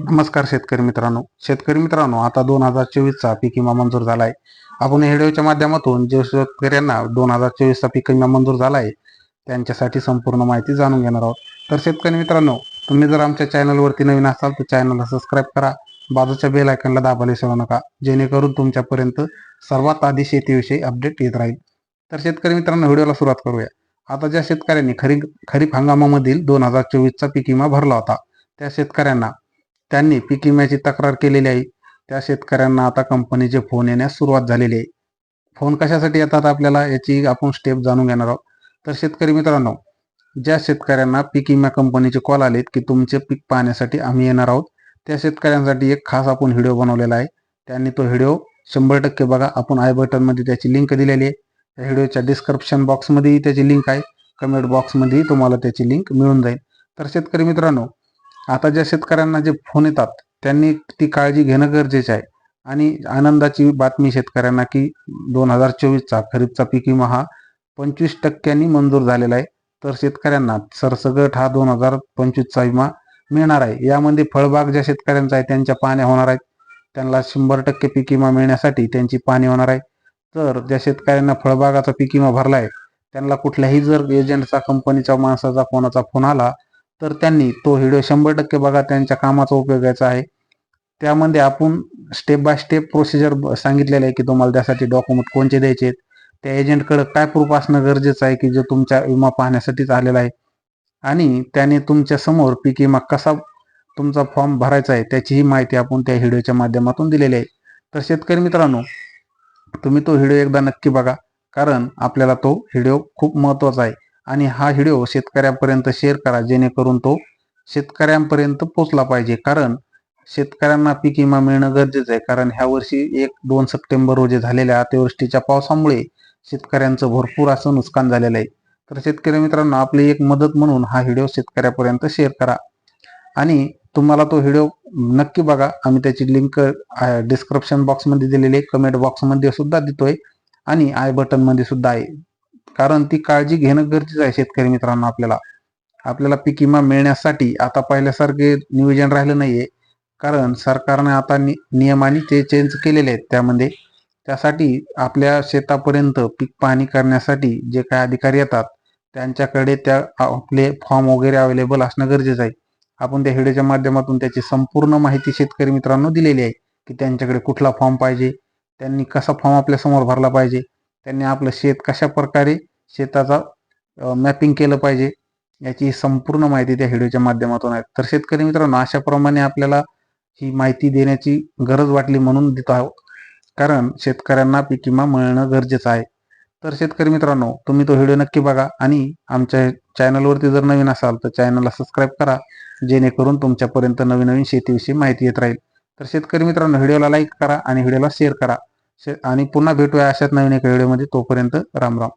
नमस्कार शेतकरी मित्रांनो. शेतकरी मित्रांनो आता दोन हजार चोवीसचा पीक विमा मंजूर झालाय. आपण हेडिओच्या माध्यमातून जे शेतकऱ्यांना दोन हजार चोवीसचा पीक विमा मंजूर झालाय त्यांच्यासाठी संपूर्ण माहिती जाणून घेणार आहोत. तर शेतकरी मित्रांनो तुम्ही जर आमच्या चॅनलवरती नवीन असाल तर चॅनलला सबस्क्राईब करा. बाजूच्या बेल आयकनला दाबायला विसरू नका. जेणेकरून तुमच्यापर्यंत सर्वात आधी शेतीविषयी अपडेट येत राहील. तर शेतकरी मित्रांनो व्हिडिओला सुरुवात करूया. आता ज्या शेतकऱ्यांनी खरीप खरीप हंगामामधील दोन हजार चोवीसचा पीक विमा भरला होता त्या शेतकऱ्यांना त्यांनी पीक विम्याची तक्रार केलेली आहे. त्या शेतकऱ्यांना आता कंपनीचे फोन येण्यास सुरुवात झालेली आहे. फोन कशासाठी येतात आपल्याला याची आपण स्टेप जाणून घेणार आहोत. तर शेतकरी मित्रांनो ज्या शेतकऱ्यांना पीक विमा कंपनीचे कॉल आलेत की तुमचे पीक पाहण्यासाठी आम्ही येणार आहोत त्या शेतकऱ्यांसाठी एक खास आपण व्हिडिओ बनवलेला आहे. त्यांनी तो व्हिडिओ शंभर टक्के बघा. आपण आय बटनमध्ये त्याची लिंक दिलेली आहे. त्या व्हिडिओच्या डिस्क्रिप्शन बॉक्समध्येही त्याची लिंक आहे. कमेंट बॉक्समध्येही तुम्हाला त्याची लिंक मिळून जाईल. तर शेतकरी मित्रांनो आता ज्या शेतकऱ्यांना जे फोन येतात त्यांनी ती काळजी घेणं गरजेचं आहे. आणि आनंदाची बातमी शेतकऱ्यांना की दोन हजार चोवीसचा खरीपचा पीक विमा हा पंचवीस टक्क्यांनी मंजूर झालेला आहे. तर शेतकऱ्यांना सरसगट हा दोन हजार पंचवीसचा विमा मिळणार आहे. यामध्ये फळबाग ज्या शेतकऱ्यांचा आहे त्यांच्या पाण्या होणार आहेत. त्यांना शंभर टक्के पीक विमा मिळण्यासाठी त्यांची पाणी होणार आहे. तर ज्या शेतकऱ्यांना फळबागाचा पीक विमा भरला आहे त्यांना कुठल्याही जर एजंटचा कंपनीचा माणसाचा कोणाचा फोन आला तर त्यांनी तो व्हिडिओ शंभर टक्के बघा त्यांच्या कामाचा उपयोगाचा आहे. त्यामध्ये आपण स्टेप बाय स्टेप प्रोसिजर सांगितलेलं आहे की तुम्हाला त्यासाठी डॉक्युमेंट कोणते द्यायचे आहेत त्या एजंटकडे काय प्रूफ असणं गरजेचं आहे की जो तुमच्या विमा पाहण्यासाठीच आलेला आहे. आणि त्याने तुमच्यासमोर पीक विमा कसा तुमचा फॉर्म भरायचा आहे त्याचीही माहिती आपण त्या व्हिडिओच्या माध्यमातून दिलेली आहे. तर शेतकरी मित्रांनो तुम्ही तो व्हिडिओ एकदा नक्की बघा कारण आपल्याला तो व्हिडिओ खूप महत्त्वाचा आहे. आणि हा व्हिडिओ शेतकऱ्यांपर्यंत शेअर करा जेणेकरून तो शेतकऱ्यांपर्यंत पोचला पाहिजे. कारण शेतकऱ्यांना पीक विमा मिळणं गरजेचं आहे. कारण ह्या वर्षी एक दोन सप्टेंबर रोजी झालेल्या अतिवृष्टीच्या पावसामुळे शेतकऱ्यांचं भरपूर असं नुकसान झालेलं आहे. तर शेतकरी मित्रांनो आपली एक मदत म्हणून हा व्हिडिओ शेतकऱ्यापर्यंत शेअर करा. आणि तुम्हाला तो व्हिडिओ नक्की बघा. आम्ही त्याची लिंक डिस्क्रिप्शन बॉक्समध्ये दिलेली आहे. कमेंट बॉक्समध्ये सुद्धा देतोय. आणि आय बटनमध्ये सुद्धा आहे. कारण ती काळजी घेणं गरजेचं आहे शेतकरी मित्रांनो आपल्याला. आपल्याला पीक विमा मिळण्यासाठी आता पहिल्यासारखे नियोजन राहिलं नाहीये. कारण सरकारने आता नि नियमाने ते चेंज केलेले आहेत. त्यामध्ये त्यासाठी आपल्या शेतापर्यंत पीक पाहणी करण्यासाठी जे काही अधिकारी येतात त्यांच्याकडे त्या आपले फॉर्म वगैरे अवेलेबल असणं गरजेचं आहे. आपण त्या व्हिडिओच्या माध्यमातून त्याची संपूर्ण माहिती शेतकरी मित्रांनो दिलेली आहे की त्यांच्याकडे कुठला फॉर्म पाहिजे त्यांनी कसा फॉर्म आपल्यासमोर भरला पाहिजे त्यांनी आपलं शेत कशा प्रकारे शेताचा मॅपिंग केलं पाहिजे याची संपूर्ण माहिती त्या व्हिडिओच्या माध्यमातून आहे. तर शेतकरी मित्रांनो अशाप्रमाणे आपल्याला ही माहिती देण्याची गरज वाटली म्हणून देत आहोत. कारण शेतकऱ्यांना पीक विमा मिळणं गरजेचं आहे. तर शेतकरी मित्रांनो तुम्ही तो व्हिडिओ नक्की बघा आणि आमच्या चॅनलवरती जर नवीन असाल तर चॅनलला सबस्क्राईब करा जेणेकरून तुमच्यापर्यंत नवीन नवीन शेतीविषयी माहिती येत राहील. तर शेतकरी मित्रांनो व्हिडिओला लाईक करा आणि व्हिडिओला शेअर करा. आणि पुन्हा भेटूया अशाच नवीन एका व्हिडिओमध्ये तोपर्यंत राम राम